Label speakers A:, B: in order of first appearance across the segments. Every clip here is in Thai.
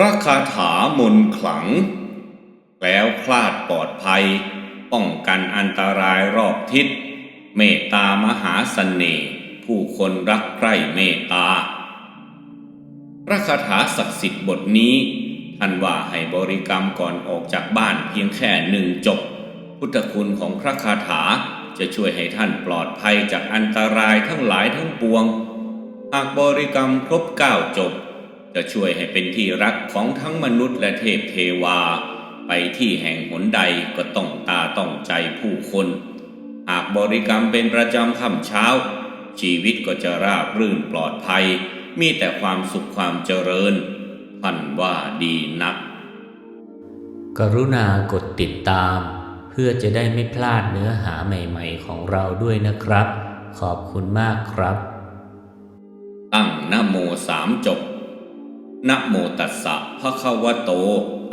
A: พระคาถามนขลัง แล้วคลาดปลอดภัย ป้องกันอันตรายรอบทิศ เมตตามหาเสน่ห์ผู้คนรักใคร่เมตตา พระคาถาศักดิ์สิทธิ์บทนี้ ท่านว่าให้บริกรรมก่อนออกจากบ้านเพียงแค่หนึ่งจบ พุทธคุณของพระคาถาจะช่วยให้ท่านปลอดภัยจากอันตรายทั้งหลายทั้งปวง หากบริกรรมครบเก้าจบ จะช่วยให้เป็นที่รักของทั้งมนุษย์และเทพเทวา ไปที่แห่งหนใดก็ต้องตาต้องใจผู้คน หากบริกรรมเป็นประจำค่ำเช้า ชีวิตก็จะราบรื่นปลอดภัย มีแต่ความสุขความเจริญท่านว่าดีนัก
B: กรุณากดติดตาม เพื่อจะได้ไม่พลาดเนื้อหาใหม่ๆของเราด้วยนะครับ ขอบคุณมากครับ
A: ตั้งนะโมสามจบ นะโมตัสสะภะคะวะโต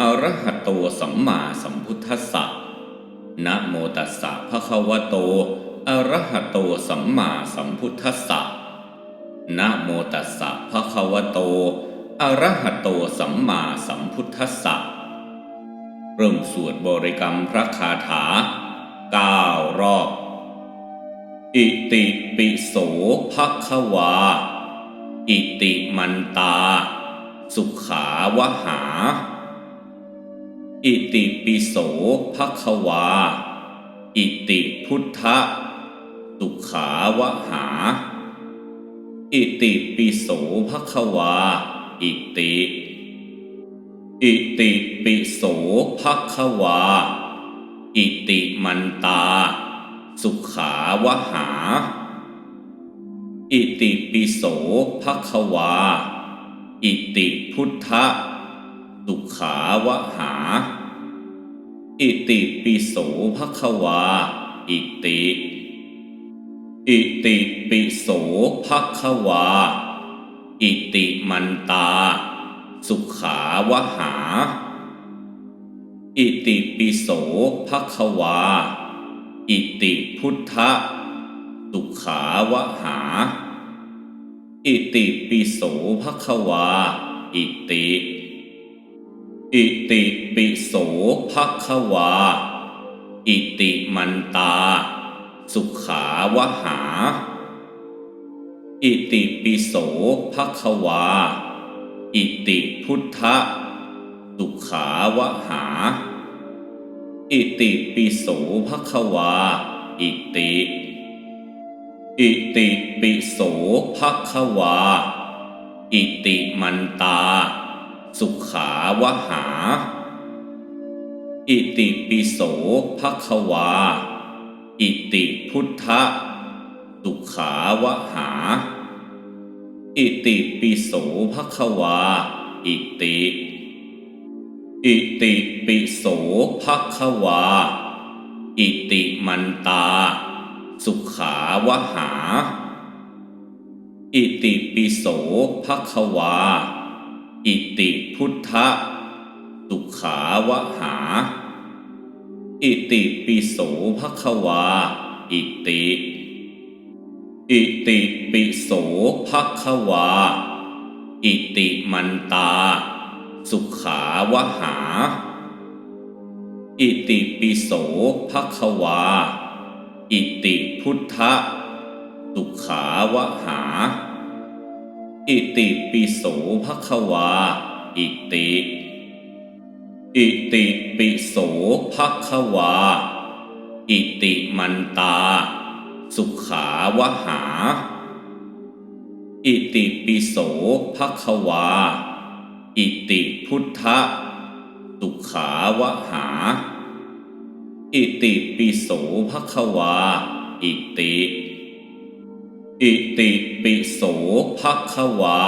A: อะระหะโตสัมมาสัมพุทธัสสะนะโมตัสสะภะคะวะโต อะระหะโตสัมมาสัมพุทธัสสะนะโมตัสสะภะคะวะโต อะระหะโตสัมมาสัมพุทธัสสะเริ่มสวดบริกรรมพระคาถาเก้ารอบ อิติปิโสภะควา อิติมันตา สุขาวหา อิติปิโสภควา อิติพุทธะ สุขาวหา อิติปิโสภควา อิติ อิติปิโสภควา อิติมันตา สุขาวหา อิติปิโสภควา อิติพุทธะสุขาวหา อิติปิโสภควา อิติ อิติปิโสภควา อิติมันตา สุขาวหา อิติปิโสภควา อิติพุทธะสุขาวหา อิติปิโสภควา อิติ อิติปิโสภควา อิติมันตา สุขาวหา อิติปิโสภควา อิติพุทธะ สุขาวหา อิติปิโสภควา อิติ อิติปิโสภควา อิติมันตา สุขาวหา อิติปิโสภควา อิติพุทธะสุขาวหา อิติปิโสภควา อิติ อิติปิโสภควา อิติมันตา สุขาวหา อิติปิโสภควา อิติพุทธะ สุขาวหา อิติปิโสภควา อิติ อิติปิโสภควา อิติมันตา สุขาวหา อิติปิโสภควา อิติพุทธะสุขาวหา อิติปิโสภควา อิติ อิติปิโสภควา อิติมันตา สุขาวหา อิติปิโสภควา อิติพุทธะสุขาวหา อิติปิโสภควา อิติ อิติปิโสภควา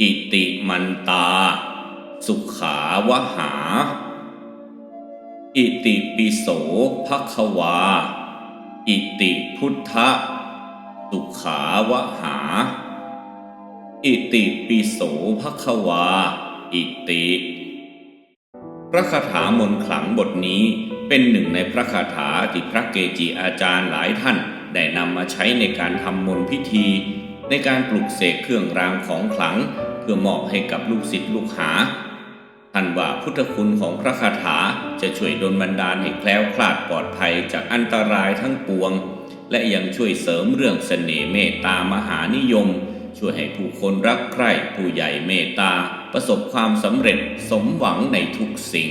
A: อิติมันตา สุขาวหา อิติปิโสภควา อิติพุทธะสุขาวหา อิติปิโสภควา อิติ พระคาถามนขลังบทนี้เป็นหนึ่งในพระคาถาที่พระเกจิอาจารย์หลายท่าน ได้นำมาใช้ในการทำมนพิธี ในการปลุกเสกเครื่องรางของขลัง เพื่อมอบให้กับลูกศิษย์ลูกหาท่านว่าพุทธคุณของพระคาถาจะช่วยดลบันดาลให้แคล้วคลาดปลอดภัยจากอันตรายทั้งปวง และยังช่วยเสริมเรื่องเสน่ห์เมตตามหานิยม ช่วยให้ผู้คนรักใคร่ผู้ใหญ่เมตตา ประสบความสำเร็จสมหวังในทุกสิ่ง